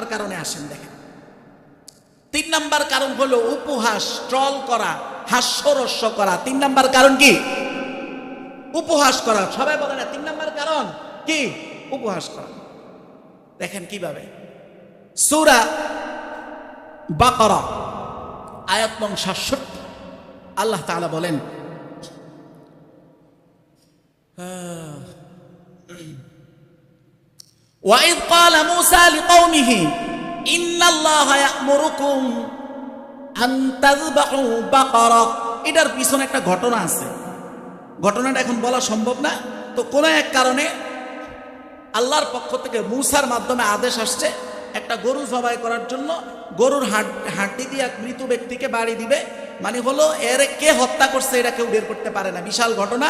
আর কারণে আসেন, দেখেন। তিন নাম্বার কারণ হলো উপহাস, ট্রল করা, হাস্যরস্য করা। তিন নাম্বার কারণ কি? উপহাস করা। সবাই বলে না, তিন নাম্বার কারণ কি? উপহাস করা। দেখেন কীভাবে। সুরা বাকরা, আয়াত নং সাতষট্টি। আল্লাহ তাআলা বলেন وإذ قال موسى لقومه إن الله يأمركم أن تذبحوا بقرة এটার পিছনে একটা ঘটনা আছে ঘটনাটা এখন বলা সম্ভব না তো কোনো এক কারণে আল্লাহর পক্ষ থেকে মূসার মাধ্যমে আদেশ আসছে একটা গরু জবাই করার জন্য গরুর হাট হাড্ডি দিয়ে এক মৃত ব্যক্তিকে বাড়ি দিবে মানে হলো এর কে হত্যা করছে এটা কেউ বের করতে পারে না বিশাল ঘটনা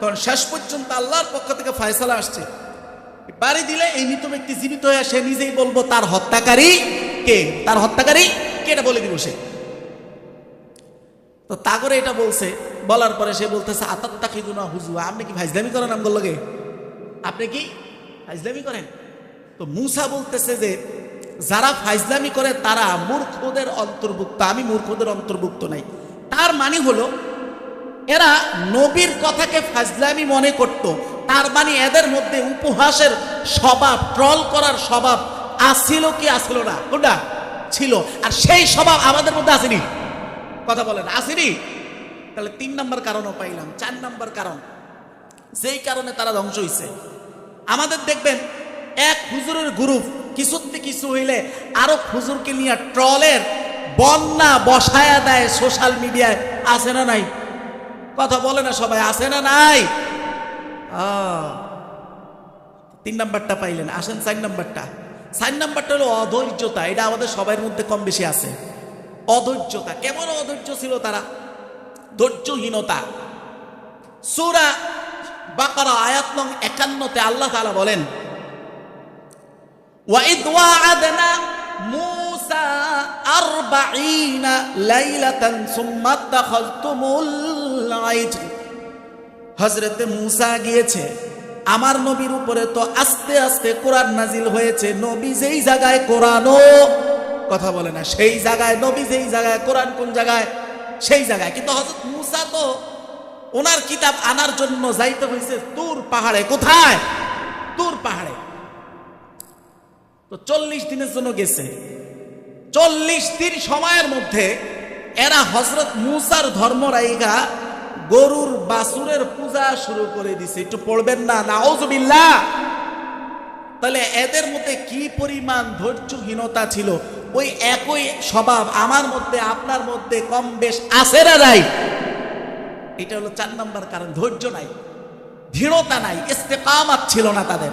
কারণ শেষ পর্যন্ত আল্লাহর পক্ষ থেকে ফয়সালা আসছে বাড়ি দিলে এই মৃত ব্যক্তি জীবিত হয়ে সে নিজেই বলব, তার হত্যাকারী কে? তার হত্যাকারী কে? এটা বলে দিব সে। তো তা করে এটা বলছে, বলার পরে সে বলতেছে আতাত্তা খিদুনা হুজু আপনি কি ফাইজলামি করেন আমগুলো লগে? আপনি কি ফাইজলামি করেন? তো মুসা বলতেছে যে, যারা ফাইজলামি করে তারা মূর্খদের অন্তর্ভুক্ত, আমি মূর্খদের অন্তর্ভুক্ত নাই। তার মানে হলো, এরা নবীর কথাকে ফাজলামি মনে করত তার মানে এদের মধ্যে উপহাসের স্বভাব ট্রল করার স্বভাব আসছিল কি আসছিল না? কোনটা? ছিল। আর সেই স্বভাব আমাদের মধ্যে আসেনি। কথা বলেন, আসেনি? তাহলে তিন নম্বর কারণও পাইলাম, চার নম্বর কারণ। যেই কারণে তারা ধ্বংস হয়েছে আমাদের দেখবেন, এক হুজুরের গ্রুপ কিছুতে কিছু হইলে আরও হুজুরকে নিয়ে ট্রলের বন্যা বসায়া দেয় সোশ্যাল মিডিয়ায়। আছে না নাই? কথা বলে না সবাই, আসে না নাই? তিন নাম্বারটা পাইলেন আসেন চার নাম্বারটা চার নাম্বারটা হলো অধৈর্যতা এটা আমাদের সবার মধ্যে কম বেশি আছে অধৈর্যতা কেমন অধৈর্য ছিল তারা ধৈর্যহীনতা সুরা বাকারা আয়াত নং একান্নতে আল্লাহ তাআলা বলেন وإذ وعدنا موسى أربعين ليلة ثم اتخذتم العجل হজরতে মুসা গিয়েছে। আমার নবীর উপরে তো আস্তে আস্তে কোরআন নাজিল হয়েছে। নবী যেই জায়গায় কোরআনও কথা বলে না, সেই জায়গায়, নবী যেই জায়গায়, কোরআন কোন জায়গায়? সেই জায়গায়। কিন্তু হজরত মুসা তো ওনার কিতাব আনার জন্য যাইতে হয়েছে তুর পাহাড়ে। কোথায়? তুর পাহাড়ে। তো চল্লিশ দিনের জন্য গেছে। চল্লিশ দিন সময়ের মধ্যে এরা হজরত মুসার ধর্ম রাইগা গরুর বাসুরের পূজা শুরু করে দিছে। একটু পড়বেন না নাওজবিল্লা তাহলে এদের মধ্যে কি পরিমাণ ধৈর্যহীনতা ছিল? ওই একই স্বভাব আমার মধ্যে, আপনার মধ্যে কম বেশ আছে না নাই? এটা হলো চার নম্বর কারণ, ধৈর্য নাই, দৃঢ়তা নাই, ইস্তেকামাত ছিল না তাদের।